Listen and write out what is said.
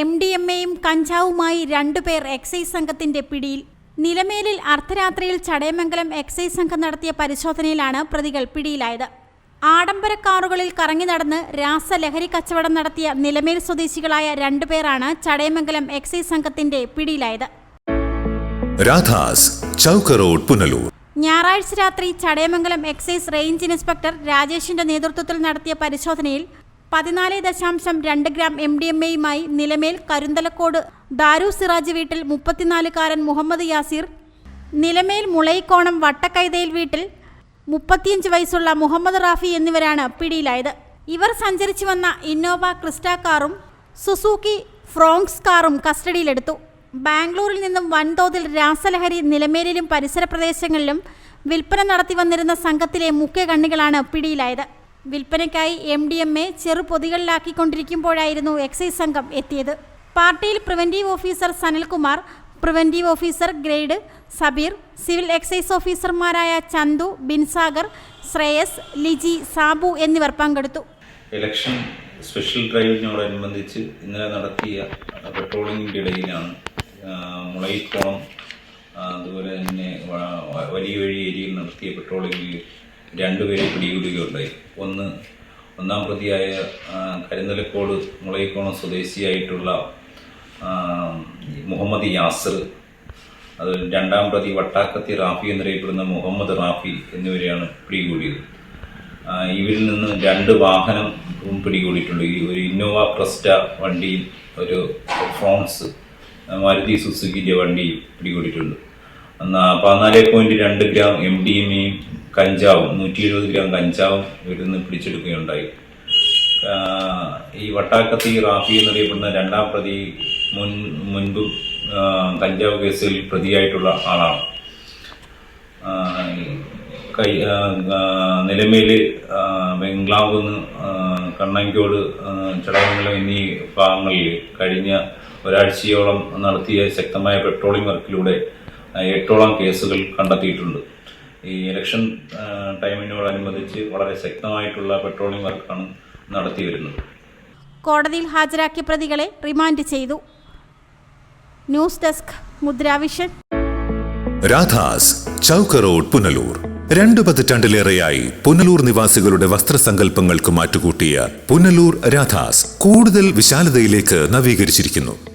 M D M എയും കഞ്ചാവുമായി രണ്ടുപേർ എക്സൈസ് സംഘത്തിന്റെ പിടിയിൽ. നിലമേലിൽ അർദ്ധരാത്രിയിൽ ചടയമംഗലം എക്സൈസ് സംഘം നടത്തിയ പരിശോധനയിലാണ് പ്രതികൾ പിടിയിലായത്. ആഡംബര കാറുകളിൽ കറങ്ങി നടന്ന് രാസലഹരി കച്ചവടം നടത്തിയ നിലമേൽ സ്വദേശികളായ രണ്ടുപേരാണ് ചടയമംഗലം എക്സൈസ് സംഘത്തിന്റെ പിടിയിലായത്. രാധാസ് ചൗക്ക് റോഡ് പുനലൂർ. ഞായറാഴ്ച രാത്രി ചടയമംഗലം എക്സൈസ് റേഞ്ച് ഇൻസ്പെക്ടർ രാജേഷിന്റെ നേതൃത്വത്തിൽ നടത്തിയ പരിശോധനയിൽ പതിനാല് ദശാംശം രണ്ട് ഗ്രാം എം ഡി എം എയുമായി നിലമേൽ കരുന്തലക്കോട് ദാരു സിറാജ് വീട്ടിൽ മുപ്പത്തിനാലുകാരൻ മുഹമ്മദ് യാസിർ നിലമേൽ മുളയിക്കോണം വട്ടക്കൈതയിൽ വീട്ടിൽ മുപ്പത്തിയഞ്ച് വയസ്സുള്ള മുഹമ്മദ് റാഫി എന്നിവരാണ് പിടിയിലായത്. ഇവർ സഞ്ചരിച്ചു വന്ന ഇന്നോവ ക്രിസ്റ്റ കാറും സുസൂക്കി ഫ്രോങ്സ് കാറും കസ്റ്റഡിയിലെടുത്തു. ബാംഗ്ലൂരിൽ നിന്നും വൻതോതിൽ രാസലഹരി നിലമേലിലും പരിസര പ്രദേശങ്ങളിലും വിൽപ്പന നടത്തി വന്നിരുന്ന സംഘത്തിലെ മുഖ്യ കണ്ണികളാണ് പിടിയിലായത്. വിൽപ്പനയ്ക്കായി എം ഡി എം എ ചെറു പൊതികളിലാക്കിക്കൊണ്ടിരിക്കുമ്പോഴായിരുന്നു എക്സൈസ് സംഘം എത്തിയത്. പാർട്ടിയിൽ preventive officer Sanalkumar preventive officer grade Sabir civil excise ഓഫീസർമാരായ ചന്തു ബിൻസാഗർ ശ്രേയസ് ലിജി സാബു എന്നിവർ പങ്കെടുത്തു. ഇലക്ഷൻ സ്പെഷ്യൽ ഡ്രൈവിനോടനുബന്ധിച്ച് ഇന്നലെ നടത്തിയ പെട്രോളിങ്ങിന്റെ ഇടയിലാണ് മുളയിക്കോളം അതുപോലെ തന്നെ വലിയ വഴി ഏരിയയിൽ നടത്തിയ പെട്രോളിങ്ങിൽ രണ്ടുപേരെ പിടികൂടുകയുണ്ടായി. ഒന്ന് ഒന്നാം പ്രതിയായ കരിന്തലക്കോട് മുളയിക്കോണം സ്വദേശിയായിട്ടുള്ള മുഹമ്മദ് യാസർ അത് രണ്ടാം പ്രതി വട്ടാക്കത്തി റാഫി എന്നറിയപ്പെടുന്ന മുഹമ്മദ് റാഫി എന്നിവരെയാണ് പിടികൂടിയത്. ഇവരിൽ നിന്ന് രണ്ട് വാഹനം പിടികൂടിയിട്ടുണ്ട്. ഈ ഒരു ഇന്നോവ പ്രസ്റ്റ വണ്ടിയിൽ ഒരു ഫ്രോൺസ് മരുതി മാരുതി സുസുക്കിന്റെ വണ്ടിയും പിടികൂടിയിട്ടുണ്ട്. പതിനാല് പോയിന്റ് രണ്ട് ഗ്രാം എം ഡി എമ്മയും കഞ്ചാവും. നൂറ്റി എഴുപത് ഗ്രാം കഞ്ചാവും ഇവിടെ നിന്ന് പിടിച്ചെടുക്കുകയുണ്ടായി ഈ വട്ടാക്കത്തി റാഫി എന്നറിയപ്പെടുന്ന രണ്ടാം പ്രതി മുൻ മുൻപ് കഞ്ചാവ് കേസിൽ പ്രതിയായിട്ടുള്ള ആളാണ്. കൈ നിലമേൽ ബംഗ്ലാവ് കണ്ണങ്കോട് ചടങ്ങുകളും എന്നീ ഭാഗങ്ങളിൽ കഴിഞ്ഞ ഒരാഴ്ചയോളം നടത്തിയ ശക്തമായ പെട്രോളിംഗ് വർക്കിലൂടെ എട്ടോളം കേസുകൾ കണ്ടെത്തിയിട്ടുണ്ട്. ഈ ഇലക്ഷൻ ടൈമിനോടനുബന്ധിച്ച് വളരെ ശക്തമായിട്ടുള്ള പെട്രോളിംഗ് വർക്കാണ് നടത്തി വരുന്നത്. കോടതിയിൽ ഹാജരാക്കിയ പ്രതികളെ റിമാൻഡ് ചെയ്തു. News desk Mudravision. Radhas Chowka road Punalur. രണ്ടു പതിറ്റാണ്ടിലേറെയായി പുനലൂർ നിവാസികളുടെ വസ്ത്രസങ്കല്പങ്ങൾക്ക് മാറ്റുകൂട്ടിയ പുനലൂർ രാധാസ് കൂടുതൽ വിശാലതയിലേക്ക് നവീകരിച്ചിരിക്കുന്നു.